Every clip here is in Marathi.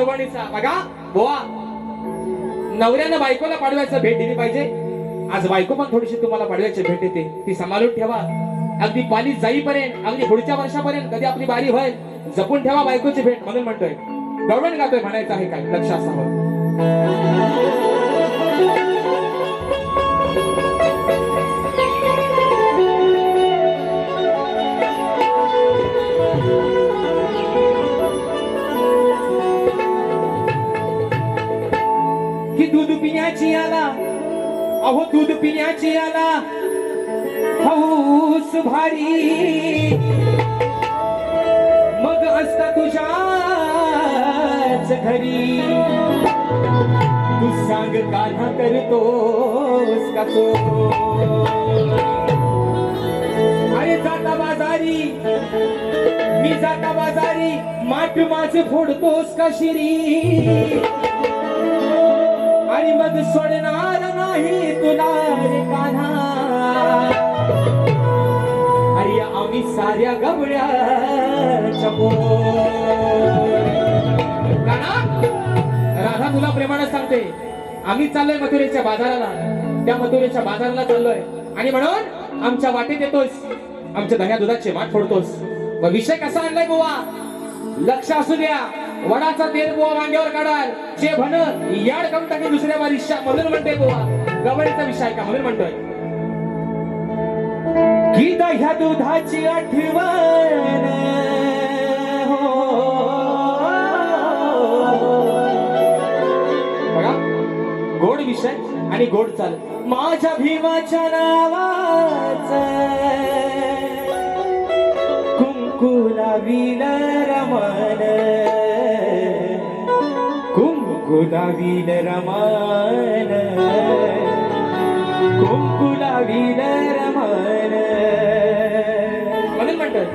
गवणीचा बघा बोवा. नवऱ्यानं बायकोला पाडव्याचं भेट दिली पाहिजे. आज बायको पण थोडीशी तुम्हाला पाडव्याची भेट देते. ती सांभाळून ठेवा. अगदी पाली जाईपर्यंत अगदी पुढच्या वर्षापर्यंत कधी आपली बारी होईल जपून ठेवा बायकोची भेट म्हणून म्हणतोय. गवळण गातोय म्हणायचं आहे काय लक्ष सांगा अहो दूध पिण्याची आला. हौस भारी. मग असता तुझ्याच घरी. तू सांग कान्हा करतोस का तो? अरे जाता बाजारी. मी जाता बाजारी. माठ माझ फोडतोस का शिरी? आणि मग सोडणार नाही तुला कान्हा. अरे आम्ही साऱ्या गबड्याच्या कान्हा राधा तुला प्रेमानं सांगते. आम्ही चाललोय मथुरेच्या बाजाराला. त्या मथुरेच्या बाजाराला चाललोय. आणि म्हणून आमच्या वाटेत येतोस. आमच्या धन्या दुधाचे वाट फोडतोस. मग विषय कसा आणलाय गोवा लक्ष असू द्या. वडाचा तेल बुवा मांड्यावर काढाल. जे भन याड कम टाके दुसऱ्या बारिशा म्हणून म्हणते बुवा. गवळीचा विषय का? म्हणून म्हणतोय. गीता ह्या दुधाची आठवण. हो. बघा. गोड विषय आणि गोड चाल. माझ्या भीमाच्या नावाचा कुंकुला विल रमण कुंकुला विल रमण म्हणून म्हणतात.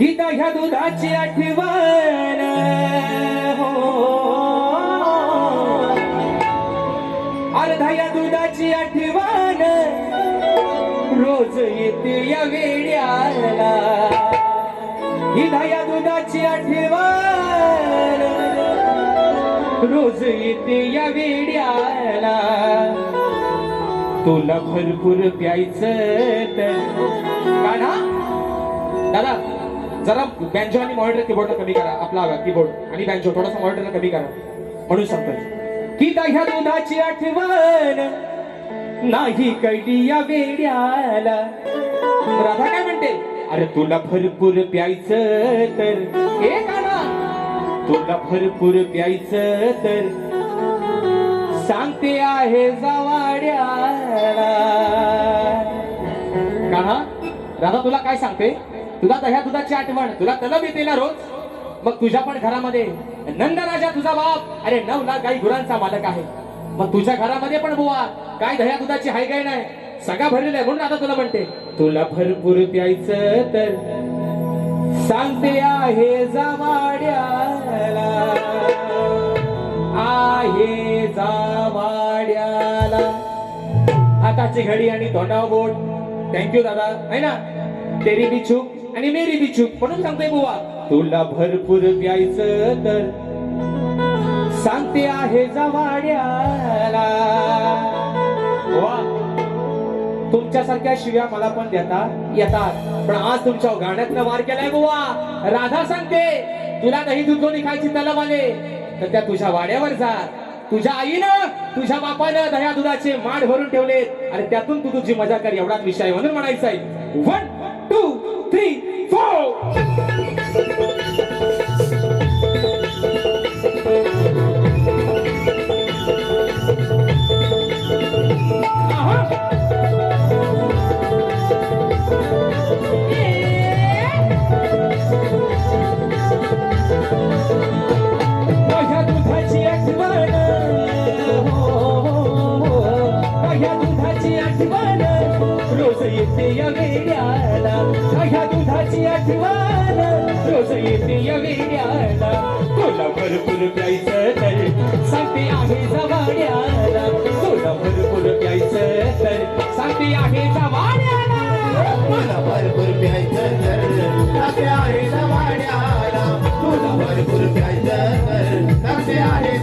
गीता ह्या दुधाची आठवण. हो. अर्धा या दुधाची आठवण. या वेड्याला. ही दया दुधाची आठवण. रोज येते या वेड्याला. तुला भरपूर प्यायचं तर काढा दादा जरा बँजो आणि मॉनिटर कीबोर्ड कमी करा. आपला कीबोर्ड आणि बँजो थोडासा मॉनिटर कमी करा. म्हणून सांगतो की दह्या दुधाची आठवण. नाही कळली या वेड्याला. राधा काय म्हणते? अरे तुला भरपूर प्यायचं तर. हे काढा तुला भरपूर प्यायचं तर. सांगते आहे जवाड्याला. का राधा तुला काय सांगते? तुला दह्या दुधाची आठवण तुला तलब येते ना रोज. मग तुझ्या पण घरामध्ये नंदराजा तुझा बाप. अरे नवला गाई गुरांचा मालक आहे. मग तुझ्या घरामध्ये पण बुवा काय दह्या दुधाची हाय काय नाही? सगळा भरलेला आहे म्हणून आता तुला म्हणते. तुला भरपूर प्यायचं तर सांगते आहे जावाड्याला. आहे जावाड्याला. हाताची घडी आणि तोंडावर बोट. थँक्यू दादा. आहे ना? तेरी बी चूक आणि मेरी बी चूक. म्हणून सांगतोय बुवा. तुला भरपूर प्यायचं तर सांगते आहे जवाड्याला. वा. तुमच्यासारख्या शिव्या मला पण देता येतात. पण आज तुमच्या गाण्यातनं वार केलाय गोवा राधा सांगते तुला नाही दूध कोणी खायची तलब आले तर त्या तुझ्या वाड्यावर जा. तुझ्या आईनं तुझ्या बापानं दह्या दुधाचे माड भरून ठेवले आणि त्यातून तू तुझी मजा कर एवढाच विषय म्हणून म्हणायचं आहे वन टू थ्री फोर आठवण रोज येते या तुला भरपूर प्यायचं तर सांगते आहे जवाड्याला. तुला भरपूर प्यायचं तर सांगते आहे जवाड्याला. तुला भरपूर प्यायचं तर सांगते आहे जवाड्याला. तुला भरपूर प्यायचं तर सांगते आहे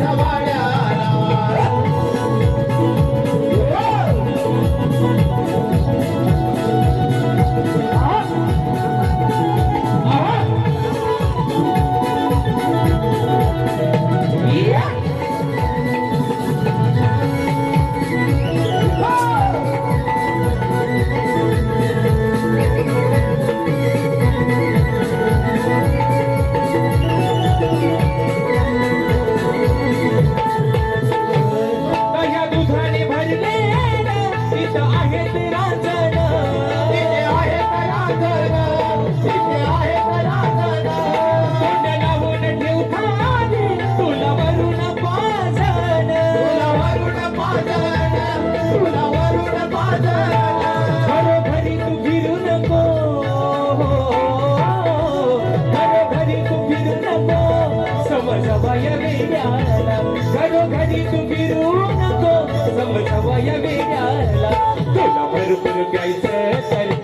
घडीतू फिरू नको समजवय वेड्याला तुला भरपूर प्यायचं तरी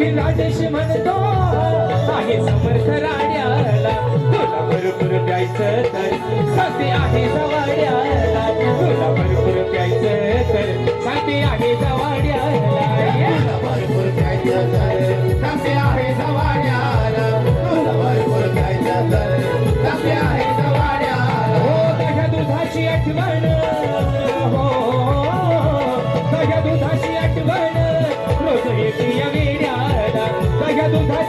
अभिलाष म्हणतो आहे समर्थ राड्याला तुला भरपूर प्यायचं तर साथी आहे जवाड्याला तुला भरपूर प्यायचं तर साथी आहे जवाड्याला भरपूर प्यायचं तर.